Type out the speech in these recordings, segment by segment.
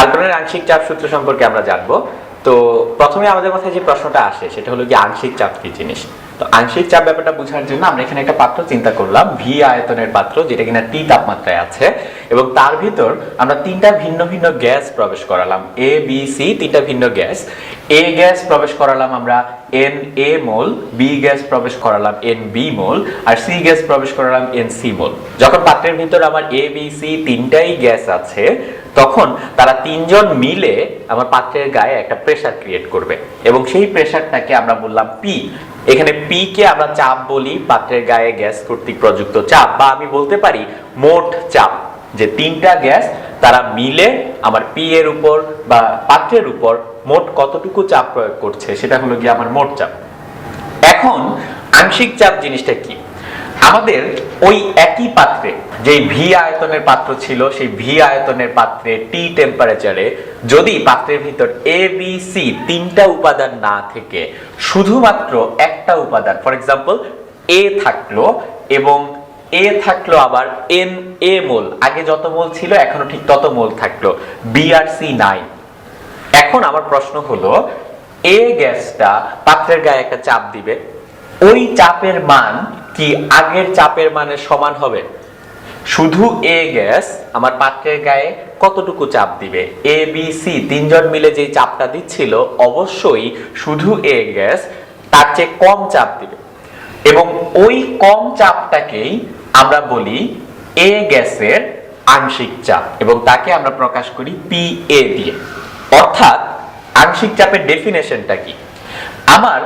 ডাল্টনের আংশিক চাপ সূত্র সম্পর্কে আমরা জানব। তো প্রথমে আমাদের মাথায় যে প্রশ্নটা আসে, সেটা হলো কি আংশিক চাপ কি জিনিস? তো আংশিক চাপ ব্যাপারটা বোঝার জন্য আমরা এখানে একটা পাত্র চিন্তা করলাম ভি আয়তনের পাত্র, যেটা কিনা টি তাপমাত্রায় আছে, এবং তার ভিতর আমরা তিনটা ভিন্ন ভিন্ন গ্যাস প্রবেশ করালাম এ বি সি তিনটা ভিন্ন গ্যাস। এ গ্যাস প্রবেশ করালাম আমরা N A mole B gas প্রবেশ করালাম এন বি মোল, আর সি গ্যাস প্রবেশ করালাম এন সি মোল। যখন পাত্রের ভিতর আমার এ বি সি তিনটাই গ্যাস আছে তখন তারা তিনজন মিলে আমার পাত্রের গায়ে একটা প্রেশার ক্রিয়েট করবে। এবং সেই প্রেশারটাকে আমরা বললাম পি এখানে পি কে আমরা চাপ বলি, পাত্রের গায়ে গ্যাস কর্তৃক প্রযুক্ত চাপ। বা আমি বলতে পারি মোট চাপ, যে তিনটা গ্যাস তারা মিলে আমার পি এর উপর বা পাত্রের উপর মোট কতটুকু চাপ প্রয়োগ করছে, সেটা হলো গিয়ে আমার মোট চাপ। এখন আংশিক চাপ জিনিসটা কি? আমাদের ওই একই পাত্রে যে ভি আয়তনের পাত্র ছিল, সেই ভি আয়তনের পাত্রে টি টেম্পারেচারে যদি পাত্রের ভিতর এ বি সি তিনটা উপাদান না থেকে শুধুমাত্র একটা উপাদান ফর এক্সাম্পল এ থাকল এবং এ থাকল আবার এন এ মোল, আগে যত মোল ছিল, এখনও ঠিক তত মোল থাকল বি আর সি নাই। এখন আমার প্রশ্ন হলো এ গ্যাসটা পাত্রের গায়ে একটা চাপ দিবে? ওই চাপের মান কি আগের চাপের মানের সমান হবে? শুধু এ গ্যাস, আমার পাত্রের গায়ে কতটুকু চাপ দিবে? এ বি সি তিনজন মিলে যে চাপটা দিচ্ছিল, অবশ্যই শুধু এ গ্যাস তার চেয়ে কম চাপ দিবে। এবং ওই কম চাপটাকেই আমরা বলি এ গ্যাসের আংশিক চাপ এবং তাকে আমরা প্রকাশ করি পি এ দিয়ে। অর্থাৎ আংশিক চাপের ডেফিনেশনটা কি? আমার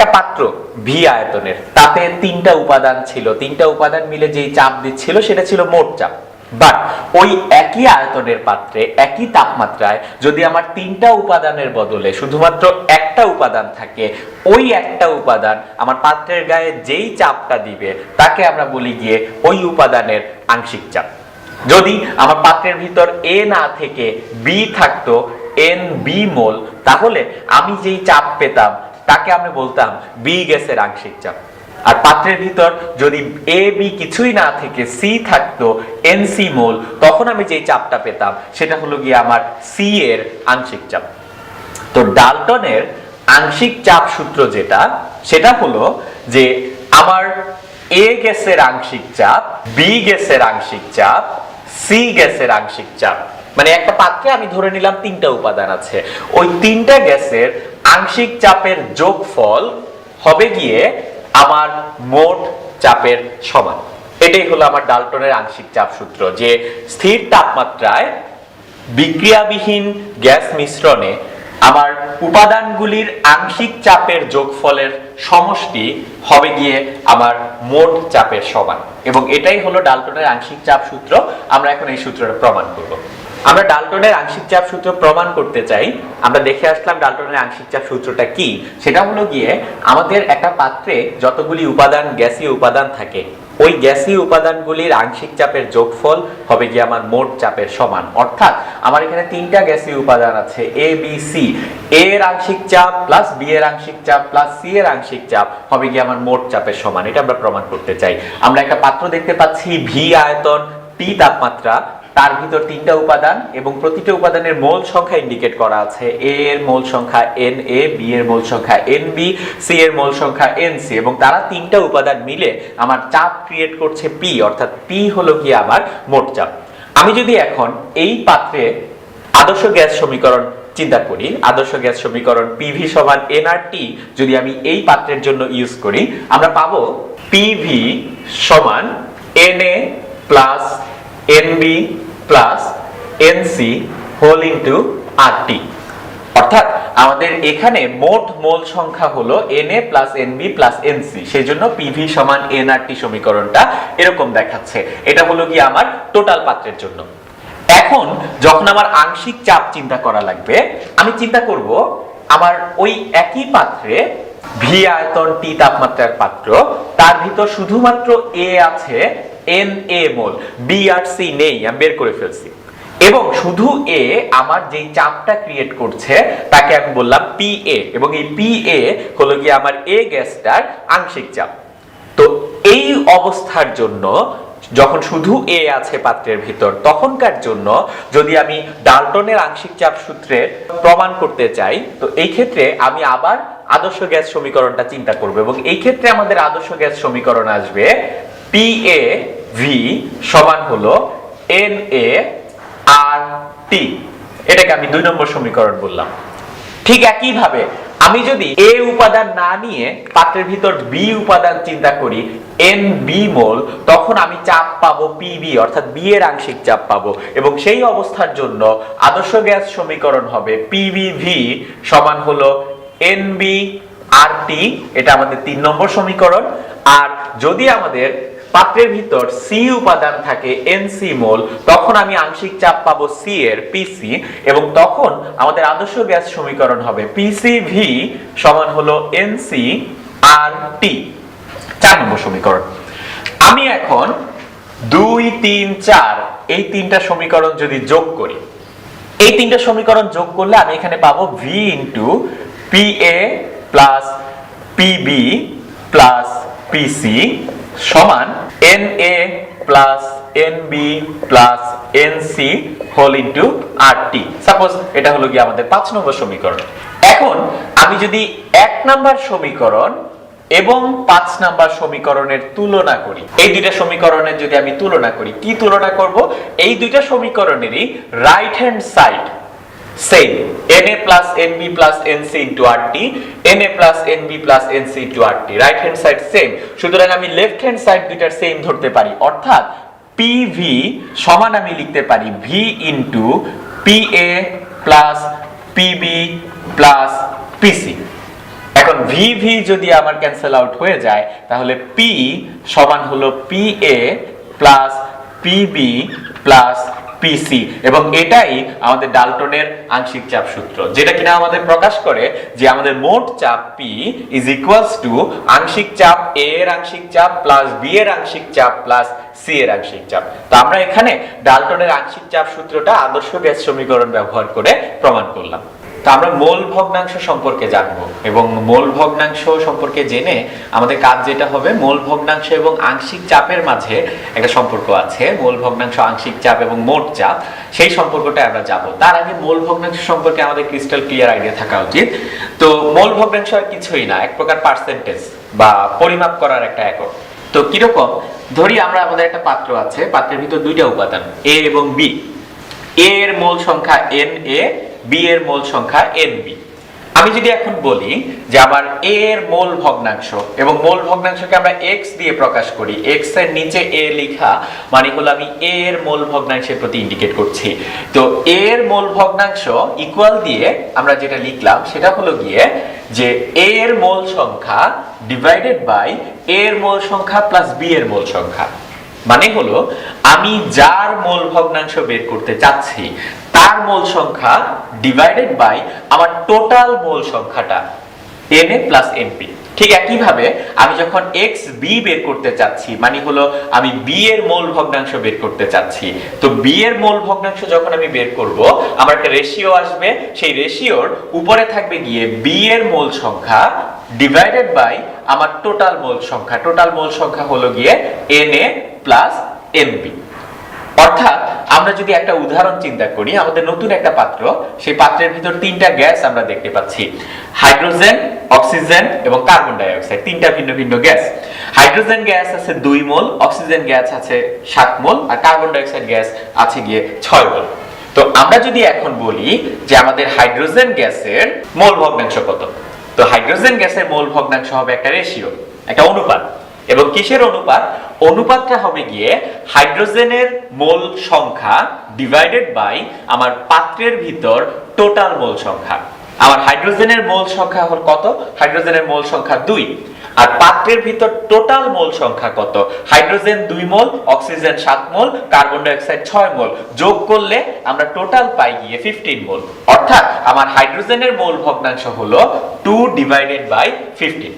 একটা পাত্র, ভি আয়তনের। তাতে তিনটা উপাদান ছিল। তিনটা উপাদান মিলে যেই চাপ দিচ্ছিল, সেটা ছিল মোট চাপ। বাট ওই একই আয়তনের পাত্রে, একই তাপমাত্রায় যদি আমার তিনটা উপাদানের বদলে শুধুমাত্র একটা উপাদান থাকে, ওই একটা উপাদান আমার পাত্রের গায়ে যেই চাপটা দিবে, তাকে আমরা বলি গিয়ে ওই উপাদানের আংশিক চাপ। যদি আমার পাত্রের ভিতর এ না থেকে বি থাকতো এন বি মোল, তাহলে আমি যেই চাপ পেতাম তাকে আমি বলতাম বি গ্যাসের আংশিক চাপ আর পাত্রের ভিতর যদি এ বি কিছুই না থেকে সি থাকতো এন সি মোল, তখন আমি যেই চাপটা পেতাম, সেটা হলো গিয়ে আমার সি এর আংশিক চাপ। তো ডালটনের আংশিক চাপ সূত্র যেটা, সেটা হলো যে আমার এ গ্যাসের আংশিক চাপ বি গ্যাসের আংশিক চাপ সি গ্যাসের আংশিক চাপ। মানে একটা পাত্রে আমি ধরে নিলাম তিনটা উপাদান আছে। ওই তিনটা গ্যাসের আংশিক চাপের যোগফল হবে গিয়ে আমার মোট চাপের সমান। এটাই হলো আমার ডালটনের আংশিক চাপ সূত্র, যে স্থির তাপমাত্রায় বিক্রিয়াবিহীন গ্যাস মিশ্রণে আমার উপাদানগুলির আংশিক চাপের যোগফলের সমষ্টি হবে গিয়ে আমার মোট চাপের সমান। এবং এটাই হলো ডালটনের আংশিক চাপ সূত্র, আমরা এখন এই সূত্রটা প্রমাণ করব। আমরা ডালটনের আংশিক চাপ সূত্র প্রমাণ করতে চাই। আমরা দেখে আসলাম ডালটনের আংশিক চাপ সূত্রটা কি। সেটা হলো গিয়ে আমাদের একটা পাত্রে যতগুলি উপাদান, গ্যাসীয় উপাদান থাকে, ওই গ্যাসীয় উপাদানগুলির আংশিক চাপের যোগফল হবে গিয়ে আমার মোট চাপের সমান। অর্থাৎ আমার এখানে তিনটা গ্যাসীয় উপাদান আছে এ বি সি এর আংশিক চাপ প্লাস বি এর আংশিক চাপ প্লাস সি এর আংশিক চাপ হবে গিয়ে আমার মোট চাপের সমান। এটা আমরা প্রমাণ করতে চাই। আমরা একটা পাত্র দেখতে পাচ্ছি ভি আয়তন টি তাপমাত্রা তার ভিতর তিনটা উপাদান এবং প্রতিটা উপাদানের মোল সংখ্যা ইন্ডিকেট করা আছে। এ এর মোল সংখ্যা এন এ বি এর মোল সংখ্যা এন বি সি এর মোল সংখ্যা এন সি এবং তারা তিনটা উপাদান মিলে আমার চাপ ক্রিয়েট করছে পি অর্থাৎ পি হলো গিয়ে আমার মোট চাপ। আমি যদি এখন এই পাত্রে আদর্শ গ্যাস সমীকরণ চিন্তা করি, আদর্শ গ্যাস সমীকরণ পিভি সমান এনআরটি যদি আমি এই পাত্রের জন্য ইউজ করি, আমরা পাবো পিভি সমান N A plus NB plus NC whole into RT অর্থাৎ আমাদের এখানে মোট মোল সংখ্যা হলো NA plus NB plus NC সেই জন্য পিভি সমান এনআরটি সমীকরণটা এরকম দেখাচ্ছে। এটা হলো কি আমার টোটাল পাত্রের জন্য। এখন যখন আমার আংশিক চাপ চিন্তা করা লাগবে, আমি চিন্তা করব আমার ওই একই পাত্রে ভি আয়তন টি তাপমাত্রার পাত্র, তার ভিতর শুধুমাত্র এ আছে এন এ মোল বি আর সি নেই, আমি বের করে ফেলছি। এবং শুধু এ আমার চাপটা ক্রিয়েট করছে, তাকে আমি বললাম পি এ এবং এই পি এ হলো গিয়ে আমার এ গ্যাসটার আংশিক চাপ। তো এই অবস্থার জন্য যখন শুধু এ আছে পাত্রের ভিতর, তখনকার জন্য যদি আমি ডাল্টনের আংশিক চাপ সূত্রের প্রমাণ করতে চাই, তো এই ক্ষেত্রে আমি আবার আদর্শ গ্যাস সমীকরণটা চিন্তা করব। এবং এই ক্ষেত্রে আমাদের আদর্শ গ্যাস সমীকরণ আসবে পি এ ভি সমান হলো এন এ আর টি এটাকে আমি দুই নম্বর সমীকরণ বললাম। ঠিক একইভাবে আমি যদি এ উপাদান না নিয়ে পাত্রের ভিতর বি উপাদান চিন্তা করি এন বি মোল, তখন আমি চাপ পাবো পিবি অর্থাৎ বি এর আংশিক চাপ পাবো। এবং সেই অবস্থার জন্য আদর্শ গ্যাস সমীকরণ হবে পিবি ভি সমান হলো এন বি আর টি এটা আমাদের তিন নম্বর সমীকরণ। আর যদি আমাদের পাত্রের ভিতর সি উপাদান থাকে এনসি মোল, তখন আমি আংশিক চাপ পাবো সি এর পিসি এবং তখন আমাদের আদর্শ গ্যাস সমীকরণ হবে পিসি ভি সমান হলো এনসি আর টি চার নম্বর সমীকরণ। আমি এখন দুই, তিন, চার, এই তিনটা সমীকরণ যদি যোগ করি, এই তিনটা সমীকরণ যোগ করলে আমি এখানে পাবো V into P A plus PB plus PC সমান N A plus N B plus N C whole into R T suppose এটা হলো কি আমাদের পাঁচ নম্বর সমীকরণ। এখন আমি যদি এক নাম্বার সমীকরণ এবং পাঁচ নাম্বার সমীকরণের তুলনা করি, এই দুইটা সমীকরণের যদি আমি তুলনা করি, কি তুলনা করব? এই দুইটা সমীকরণেরই right hand side same N A plus N B plus N C na plus nb plus nc into rt na plus nb plus nc into rt right hand side same সুতরাং আমি লেফট হ্যান্ড সাইড দুইটার same ধরতে পারি। অর্থাৎ pv সমান আমি লিখতে পারি V into pa plus pb plus pc এখন ভি ভি যদি আমার ক্যান্সেল আউট হয়ে যায়, তাহলে পি সমান হলো P A plus PB plus PC এবং এটাই আমাদের ডালটনের আংশিক চাপ সূত্র, যেটা কিনা আমাদের প্রকাশ করে যে আমাদের মোট চাপ পি ইজ ইকুয়ালস টু আংশিক চাপ এ এর আংশিক চাপ প্লাস বি এর আংশিক চাপ প্লাস সি এর আংশিক চাপ। তো আমরা এখানে ডালটনের আংশিক চাপ সূত্রটা আদর্শ গ্যাস সমীকরণ ব্যবহার করে প্রমাণ করলাম। তো আমরা মোল ভগ্নাংশ সম্পর্কে জানব এবং মোল ভগ্নাংশ সম্পর্কে জেনে আমাদের কাজ যেটা হবে, মোল ভগ্নাংশ এবং আংশিক চাপের মাঝে একটা সম্পর্ক আছে, মোল ভগ্নাংশ, আংশিক চাপ এবং মোট চাপ, সেই সম্পর্কটা আমরা যাব তার আগে মোল ভগ্নাংশ সম্পর্কে আমাদের ক্রিস্টাল ক্লিয়ার আইডিয়া থাকা উচিত। তো মোল ভগ্নাংশ আর কিছুই না, এক প্রকার পার্সেন্টেজ বা পরিমাপ করার একটা একক তো কীরকম? ধরি আমরা আমাদের একটা পাত্র আছে, পাত্রের ভিতর দুইটা উপাদান এ এবং বি এ এর মোল সংখ্যা এন এ বি এর মোল সংখ্যা এন বি আমি যদি এখন বলি যে আমার এ এর মোল ভগ্নাংশ এবং মোল ভগ্নাংশকে আমরা এক্স দিয়ে প্রকাশ করি এক্সের নিচে এ লেখা মানে হলো আমি এ এর মোল ভগ্নাংশের প্রতি ইন্ডিকেট করছি। তো এ এর মোল ভগ্নাংশ ইকুয়াল দিয়ে আমরা যেটা লিখলাম, সেটা হলো গিয়ে যে এ এর মোল সংখ্যা ডিভাইডেড বাই এ এর মোল সংখ্যা প্লাস বি এর মোল সংখ্যা। মানে হলো, আমি যার মোল ভগ্নাংশ বের করতে চাচ্ছি, তার মোল সংখ্যা ডিভাইডেড বাই আমার টোটাল মোল সংখ্যাটা এন এ প্লাস এনপি ঠিক একইভাবে, আমি যখন এক্স বি বের করতে চাচ্ছি মানে হলো, আমি বি এর মোল ভগ্নাংশ বের করতে চাচ্ছি, তো বি এর মোল ভগ্নাংশ যখন আমি বের করব, আমার একটা রেশিও আসবে, সেই রেশিওর উপরে থাকবে গিয়ে বি এর মোল সংখ্যা ডিভাইডেড বাই আমার টোটাল মোল সংখ্যা। টোটাল মোল সংখ্যা হলো গিয়ে এন এ প্লাস এনবি অর্থাৎ আমরা যদি একটা উদাহরণ চিন্তা করি, আমাদের নতুন একটা পাত্র, সেই পাত্রের ভিতর তিনটা গ্যাস আমরা দেখতে পাচ্ছি। হাইড্রোজেন, অক্সিজেন এবং কার্বন ডাই অক্সাইড তিনটা ভিন্ন ভিন্ন গ্যাস। হাইড্রোজেন গ্যাস আছে দুই মোল, অক্সিজেন গ্যাস আছে সাত মোল, আর কার্বন ডাই অক্সাইড গ্যাস আছে গিয়ে ছয় মোল। তো আমরা যদি এখন বলি যে আমাদের হাইড্রোজেন গ্যাসের মোল ভগ্নাংশ কত? তো হাইড্রোজেন গ্যাসের মোল ভগ্নাংশ হবে একটা রেশিও, একটা অনুপাত। এবং কিসের অনুপাত? অনুপাতটা হবে গিয়ে হাইড্রোজেনের মোল সংখ্যা ডিভাইডেড বাই আমার পাত্রের ভিতর টোটাল মোল সংখ্যা। আমার হাইড্রোজেনের মোল সংখ্যা হল কত? হাইড্রোজেনের মোল সংখ্যা দুই। আর পাত্রের ভিতর টোটাল মোল সংখ্যা কত? হাইড্রোজেন দুই মোল, অক্সিজেন সাত মোল, কার্বন ডাই অক্সাইড ছয় মোল। যোগ করলে আমরা টোটাল পাই গিয়ে ফিফটিন মোল। অর্থাৎ আমার হাইড্রোজেনের মোল ভগ্নাংশ হলো টু ডিভাইডেড বাই ফিফটিন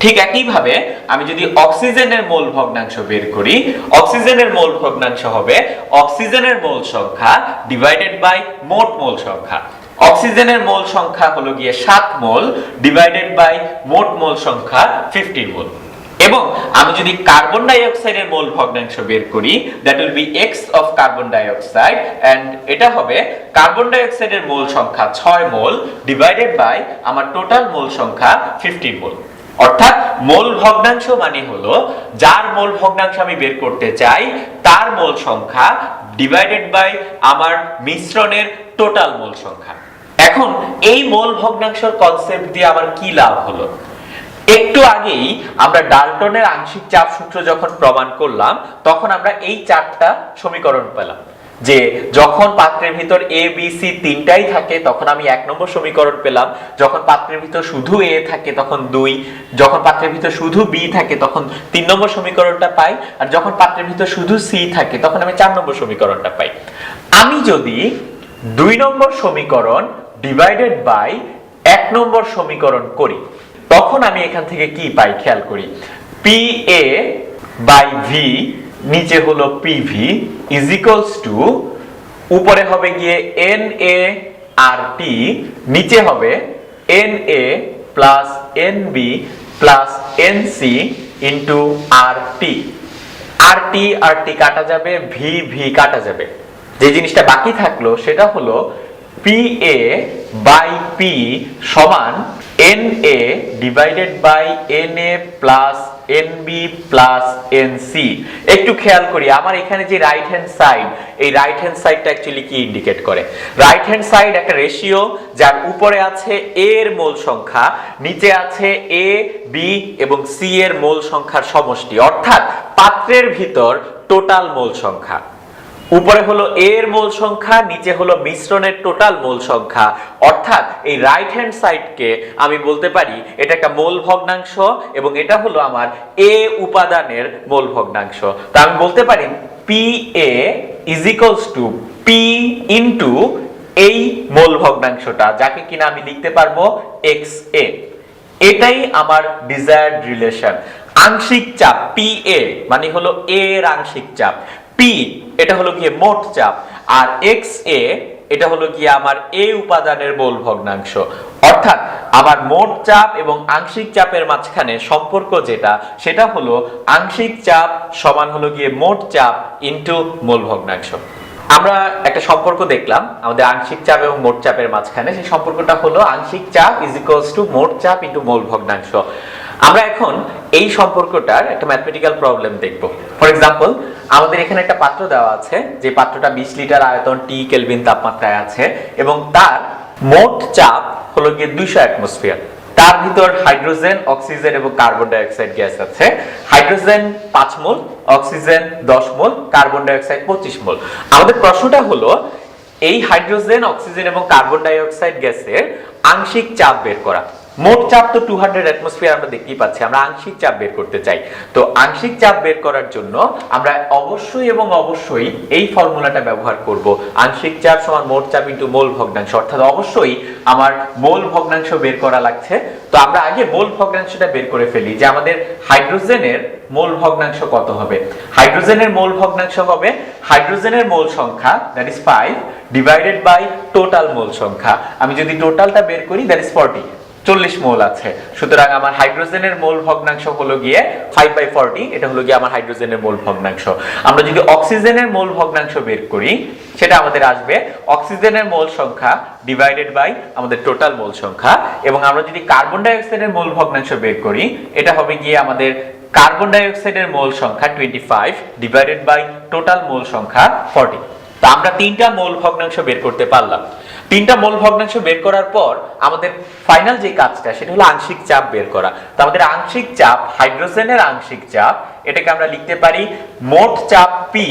ঠিক একইভাবে আমি যদি অক্সিজেনের মোল ভগ্নাংশ বের করি, অক্সিজেনের মোল ভগ্নাংশ হবে অক্সিজেনের মোল সংখ্যা ডিভাইডেড বাই মোট মোল সংখ্যা। অক্সিজেনের মোল সংখ্যা হলো গিয়ে সাত মোল ডিভাইডেড বাই মোট মোল সংখ্যা ফিফটিন মোল। এবং আমি যদি কার্বন ডাই অক্সাইডের মোল ভগ্নাংশ বের করি that will be X of carbon dioxide and এটা হবে কার্বন ডাই অক্সাইডের মোল সংখ্যা 6 মোল ডিভাইডেড বাই আমার টোটাল মোল সংখ্যা 15 মোল। অর্থাৎ মোল ভগ্নাংশ মানে হলো, যার মোল ভগ্নাংশ আমি বের করতে চাই, তার মোল সংখ্যা ডিভাইডেড বাই আমার মিশ্রণের টোটাল মোল সংখ্যা। এখন এই মোল ভগ্নাংশের কনসেপ্ট দিয়ে আমার কি লাভ হলো? একটু আগেই আমরা ডাল্টনের আংশিক চাপ সূত্র যখন প্রমাণ করলাম, তখন আমরা এই চারটা সমীকরণ পেলাম। যে যখন পাত্রের ভিতর এ বি সি তিনটাই থাকে, তখন আমি এক নম্বর সমীকরণ পেলাম। যখন পাত্রের ভিতর শুধু এ থাকে, তখন দুই। যখন পাত্রের ভিতর শুধু বি থাকে, তখন তিন নম্বর সমীকরণটা পাই। আর যখন পাত্রের ভিতর শুধু সি থাকে, তখন আমি চার নম্বর সমীকরণটা পাই। আমি যদি দুই নম্বর সমীকরণ ডিভাইডেড বাই এক নম্বর সমীকরণ করি, তখন আমি এখান থেকে কি পাই? খেয়াল করি। পি এ বাই ভি নিচে হলো P V is equals to উপরে হবে গিয়ে এন এ আর টি নিচে হবে N A plus N B plus N C into R T R T R T কাটা যাবে ভি ভি কাটা যাবে। যে জিনিসটা বাকি থাকল, সেটা হলো পি এ বাই পি সমান N A divided by N A plus N B plus N C একটু খেয়াল করি, আমার এখানে যে রাইট হ্যান্ড সাইড এই রাইট হ্যান্ড সাইডটা অ্যাকচুয়ালি কি ইন্ডিকেট করে? রাইট হ্যান্ড সাইড একটা রেশিও যার উপরে আছে এর মোল সংখ্যা, নিচে আছে এ বি এবং সি এর মোল সংখ্যার সমষ্টি, অর্থাৎ পাত্রের ভিতর টোটাল মোল সংখ্যা। উপরে হলো এ এর মোল সংখ্যা, নিচে হলো মিশ্রণের টোটাল মোল সংখ্যা। অর্থাৎ এই রাইট হ্যান্ড সাইডকে আমি বলতে পারি, এটা একটা মোল ভগ্নাংশ এবং এটা হলো আমার এ উপাদানের মোল ভগ্নাংশ। তা আমি বলতে পারি P A is equals to P into এই মোল ভগ্নাংশটা, যাকে কিনা আমি লিখতে পারব এক্স এ এটাই আমার ডিজায়ার্ড রিলেশন আংশিক চাপ পি এ মানে হলো এ এর আংশিক চাপ। পি এটা হলো গিয়ে মোট চাপ। আর এক্স এ এটা হলো গিয়ে আমার এ উপাদানের মোল ভগ্নাংশ। অর্থাৎ আমার মোট চাপ এবং আংশিক চাপের মাঝখানে সম্পর্ক যেটা, সেটা হলো আংশিক চাপ সমান হলো গিয়ে মোট চাপ ইনটু মোল ভগ্নাংশ। আমরা একটা সম্পর্ক দেখলাম, আমাদের আংশিক চাপ এবং মোট চাপের মাঝখানে। সেই সম্পর্কটা হলো আংশিক চাপ ইজ ইকুয়ালস টু মোট চাপ ইনটু মোল ভগ্নাংশ। আমরা এখন এই সম্পর্কটার একটা ম্যাথমেটিক্যাল প্রবলেম দেখব। ফর এক্সাম্পল আমাদের এখানে একটা পাত্র দেওয়া আছে, যে পাত্রটা বিশ লিটার আয়তন টি কেলভিন তাপমাত্রায় আছে, এবং তার মোট চাপ হলো গিয়ে দুইশো অ্যাটমসফিয়ার তার ভিতর হাইড্রোজেন অক্সিজেন এবং কার্বন ডাইঅক্সাইড গ্যাস আছে। হাইড্রোজেন পাঁচ মোল অক্সিজেন দশ মোল কার্বন ডাইঅক্সাইড পঁচিশ মোল। আমাদের প্রশ্নটা হলো, এই হাইড্রোজেন অক্সিজেন এবং কার্বন ডাইঅক্সাইড গ্যাসের আংশিক চাপ বের করা। মোট চাপ তো টু হান্ড্রেড অ্যাটমসফিয়ার আমরা দেখতেই পাচ্ছি, আমরা আংশিক চাপ বের করতে চাই। তো আংশিক চাপ বের করার জন্য আমরা অবশ্যই এবং অবশ্যই এই ফর্মুলাটা ব্যবহার করব। আংশিক চাপ সমান মোট চাপ ইন্টু মোল ভগ্নাংশ, অর্থাৎ অবশ্যই আমার মোল ভগ্নাংশ বের করা লাগছে। তো আমরা আগে মোল ভগ্নাংশটা বের করে ফেলি যে আমাদের হাইড্রোজেনের মোল ভগ্নাংশ কত হবে। হাইড্রোজেনের মোল ভগ্নাংশ হবে হাইড্রোজেনের মোল সংখ্যা that is five divided by total mole সংখ্যা। আমি যদি টোটালটা বের করি দ্যাট ইজ ফর্টি চল্লিশ মোল আছে। সুতরাং আমার হাইড্রোজেনের মোল ভগ্নাংশ হলো গিয়ে ফাইভ বাই ফর্টি এটা হলো গিয়ে আমার হাইড্রোজেনের মোল ভগ্নাংশ। আমরা যদি অক্সিজেনের মোল ভগ্নাংশ বের করি, সেটা আমাদের আসবে অক্সিজেনের মোল সংখ্যা ডিভাইডেড বাই আমাদের টোটাল মোল সংখ্যা, এবং আমরা যদি কার্বন ডাইঅক্সাইডের মোল ভগ্নাংশ বের করি, এটা হবে গিয়ে আমাদের কার্বন ডাইঅক্সাইডের মোল সংখ্যা twenty five divided by total mole সংখ্যা ফর্টি তা আমরা তিনটা মোল ভগ্নাংশ বের করতে পারলাম। তিনটা মোল ভগ্নাংশ বের করার পর আমাদের ফাইনাল যে কাজটা, সেটা হলো আংশিক চাপ বের করা। তো আমাদের আংশিক চাপ, হাইড্রোজেনের আংশিক চাপ, এটাকে আমরা লিখতে পারি মোট চাপ পি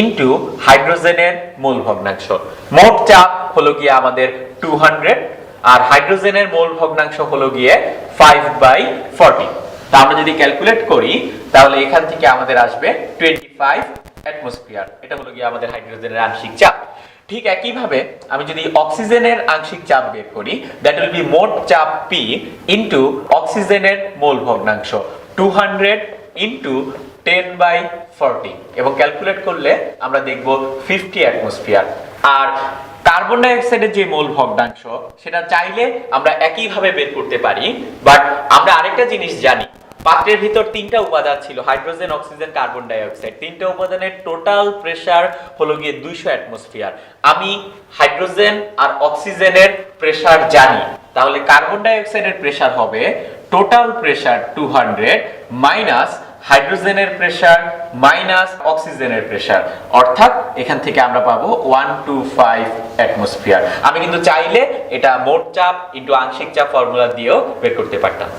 ইনটু হাইড্রোজেনের মোল ভগ্নাংশ। মোট চাপ হলো গিয়ে আমাদের টু আর হাইড্রোজেনের মোল ভগ্নাংশ হলো গিয়ে ফাইভ বাই ফর্টি তা আমরা যদি ক্যালকুলেট করি, তাহলে এখান থেকে আমাদের আসবে টোয়েন্টি ফাইভ অ্যাটমসফিয়ার এটা হলো গিয়ে আমাদের হাইড্রোজেনের আংশিক চাপ। ঠিক একইভাবে আমি যদি অক্সিজেনের আংশিক চাপ বের করি দ্যাট উইল বি মোট চাপ পি ইনটু অক্সিজেনের মোল ভগ্নাংশ two hundred into ten by forty এবং ক্যালকুলেট করলে আমরা দেখব ফিফটি অ্যাটমসফিয়ার আর কার্বন ডাইঅক্সাইডের যে মোল ভগ্নাংশ সেটা চাইলে আমরা একইভাবে বের করতে পারি বাট আমরা আরেকটা জিনিস জানি পাত্রের ভিতর তিনটা উপাদান ছিল, hydrogen, oxygen, carbon dioxide তিনটা উপাদানের টোটাল প্রেসার হলো গিয়ে দুইশো অ্যাটমসফিয়ার। আমি হাইড্রোজেন আর অক্সিজেনের প্রেসার জানি। তাহলে কার্বন ডাই অক্সাইডের প্রেসার হবে total pressure two hundred minus হাইড্রোজেনের প্রেসার মাইনাস অক্সিজেনের প্রেসার। অর্থাৎ এখান থেকে আমরা পাবো ওয়ান টু ফাইভ অ্যাটমসফিয়ার। আমি কিন্তু চাইলে এটা মোট চাপ ইন্টু আংশিক চাপ ফর্মুলা দিয়েও বের করতে পারতাম।